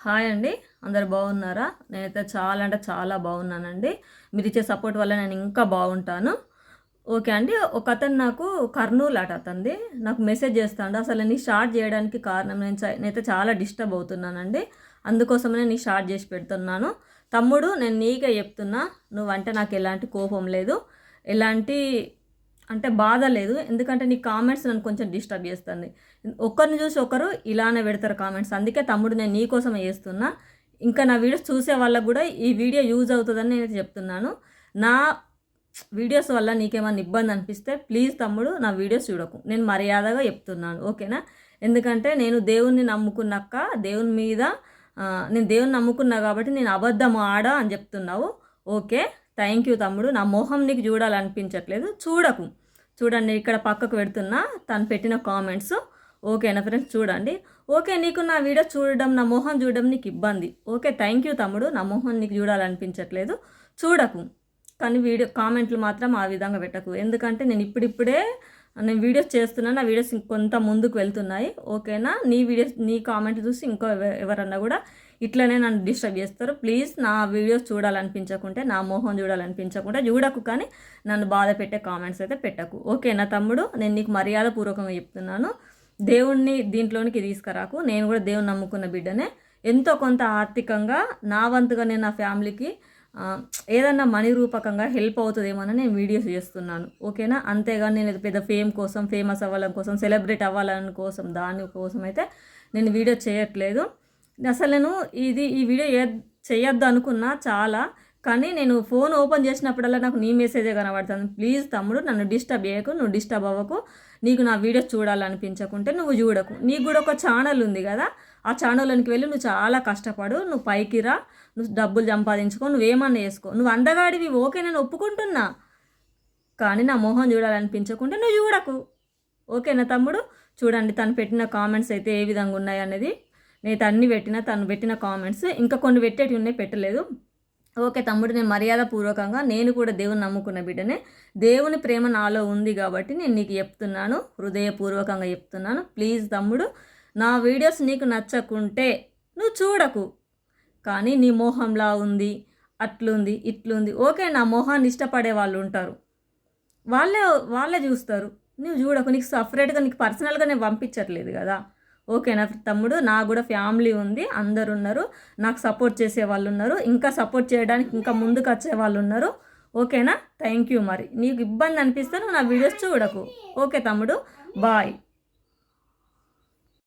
Hi అండి. అందరు బాగున్నారా? నేనైతే చాలా అంటే చాలా బాగున్నానండి. మీరు ఇచ్చే సపోర్ట్ వల్ల నేను ఇంకా బాగుంటాను. ఓకే అండి. ఒక అతను నాకు కర్నూలు అట అతంది. నాకు మెసేజ్ చేస్తాడు. అసలు నేను స్టార్ట్ చేయడానికి కారణం నేను చ- నేనైతే చాలా డిస్టర్బ్ అవుతున్నానండి. అందుకోసమే నేను స్టార్ట్ చేసి పెడుతున్నాను. తమ్ముడు నేను నీకే చెప్తున్నా. నువ్వంటే నాకు ఎలాంటి కోపం లేదు. ఎలాంటి అంటే బాధ లేదు. ఎందుకంటే నీ కామెంట్స్ నన్ను కొంచెం డిస్టర్బ్ చేస్తుంది. ఒకరిని చూసి ఒకరు ఇలానే పెడతారు కామెంట్స్ అందుకే తమ్ముడు నేను నీ కోసమే చేస్తున్నా. ఇంకా నా వీడియోస్ చూసే వాళ్ళకు కూడా ఈ వీడియో యూజ్ అవుతుందని నేను చెప్తున్నాను. నా వీడియోస్ వల్ల నీకేమైనా ఇబ్బంది అనిపిస్తే ప్లీజ్ తమ్ముడు నా వీడియోస్ చూడకు. నేను మర్యాదగా చెప్తున్నాను. ఓకేనా ఎందుకంటే నేను దేవుణ్ణి నమ్ముకున్నాక దేవుని మీద నేను దేవుని నమ్ముకున్నా కాబట్టి నేను అబద్ధం ఆడా అని చెప్తున్నావు. ఓకే థ్యాంక్ యూ తమ్ముడు. నా మొహం నీకు చూడాలనిపించట్లేదు. చూడకు. చూడండి ఇక్కడ పక్కకు పెడుతున్నా తను పెట్టిన కామెంట్స్. ఓకేనా ఫ్రెండ్స్ చూడండి. ఓకే నీకు నా వీడియో చూడడం నా మొహం చూడడం నీకు ఇబ్బంది. ఓకే థ్యాంక్ యూ తమ్ముడు. నా మొహం నీకు చూడాలనిపించట్లేదు. చూడకు. కానీ వీడియో కామెంట్లు మాత్రం ఆ విధంగా పెట్టకు. ఎందుకంటే నేను ఇప్పుడిప్పుడే నేను వీడియోస్ చేస్తున్నాను. నా వీడియోస్ కొంత ముందుకు వెళ్తున్నాయి. ఓకేనా? నీ వీడియోస్ నీ కామెంట్ చూసి ఇంకో ఎవరన్నా కూడా ఇట్లనే నన్ను డిస్టర్బ్ చేస్తారు. ప్లీజ్ నా వీడియోస్ చూడాలనిపించకుంటే నా మొహం చూడాలనిపించకుంటే చూడకు కానీ నన్ను బాధ పెట్టే కామెంట్స్ అయితే పెట్టకు. ఓకే నా తమ్ముడు? నేను నీకు మర్యాద పూర్వకంగా చెప్తున్నాను. దేవుణ్ణి దీంట్లోనికి తీసుకురాకు. నేను కూడా దేవుని నమ్ముకున్న బిడ్డనే. ఎంతో కొంత ఆర్థికంగా నా వంతుగా నేను నా ఫ్యామిలీకి ఏదన్నా మనీ రూపకంగా హెల్ప్ అవుతుందేమోనని నేను వీడియోస్ చేస్తున్నాను. ఓకేనా? అంతేగాని నేను పెద్ద ఫేమ్ కోసం ఫేమస్ అవ్వాలని కోసం సెలబ్రేట్ అవ్వాలని కోసం దాని కోసం అయితే నేను వీడియో చేయట్లేదు. అసలు నేను ఇది ఈ వీడియో ఏ చేయొద్దు అనుకున్నా చాలా కానీ నేను ఫోన్ ఓపెన్ చేసినప్పుడల్లా నాకు నీ మెసేజే కనబడుతుంది. ప్లీజ్ తమ్ముడు నన్ను డిస్టర్బ్ చేయకు నువ్వు డిస్టర్బ్ అవ్వకు. నీకు నా వీడియోస్ చూడాలనిపించకుంటే నువ్వు చూడకు. నీకు కూడా ఒక ఛానల్ ఉంది కదా ఆ ఛానల్లోనికి వెళ్ళి నువ్వు చాలా కష్టపడు. నువ్వు పైకి రా నువ్వు డబ్బులు సంపాదించుకో నువ్వేమన్నా చేసుకో. నువ్వు అందగాడివి ఓకే నేను ఒప్పుకుంటున్నా. కానీ నా మొహం చూడాలనిపించకుంటే నువ్వు చూడకు. ఓకేనా తమ్ముడు? చూడండి తను పెట్టిన కామెంట్స్ అయితే ఏ విధంగా ఉన్నాయి అనేది నేను అన్ని పెట్టిన తను పెట్టిన కామెంట్స్ ఇంకా కొన్ని పెట్టేటి ఉన్నాయి పెట్టలేదు. ఓకే తమ్ముడు నేను మర్యాద పూర్వకంగా నేను కూడా దేవుని నమ్ముకున్న బిడ్డనే. దేవుని ప్రేమ నాలో ఉంది కాబట్టి నేను నీకు చెప్తున్నాను హృదయపూర్వకంగా చెప్తున్నాను. ప్లీజ్ తమ్ముడు నా వీడియోస్ నీకు నచ్చకుంటే నువ్వు చూడకు. కానీ నీ మోహంలా ఉంది అట్లుంది ఇట్లుంది. ఓకే నా మొహాన్ని ఇష్టపడే వాళ్ళు ఉంటారు. వాళ్ళే వాళ్ళే చూస్తారు. నువ్వు చూడకు నీకు సపరేట్గా నీకు పర్సనల్గా నేను పంపించట్లేదు కదా. ఓకేనా? తమ్ముడు నా కూడా ఫ్యామిలీ ఉంది అందరు ఉన్నారు నాకు సపోర్ట్ చేసే వాళ్ళు ఉన్నారు ఇంకా సపోర్ట్ చేయడానికి ఇంకా ముందుకు వచ్చే వాళ్ళు ఉన్నారు ఓకేనా? థ్యాంక్ యూ మరి. నీకు ఇబ్బంది అనిపిస్తే నువ్వు నా వీడియోస్ చూడకు. ఓకే తమ్ముడు బాయ్.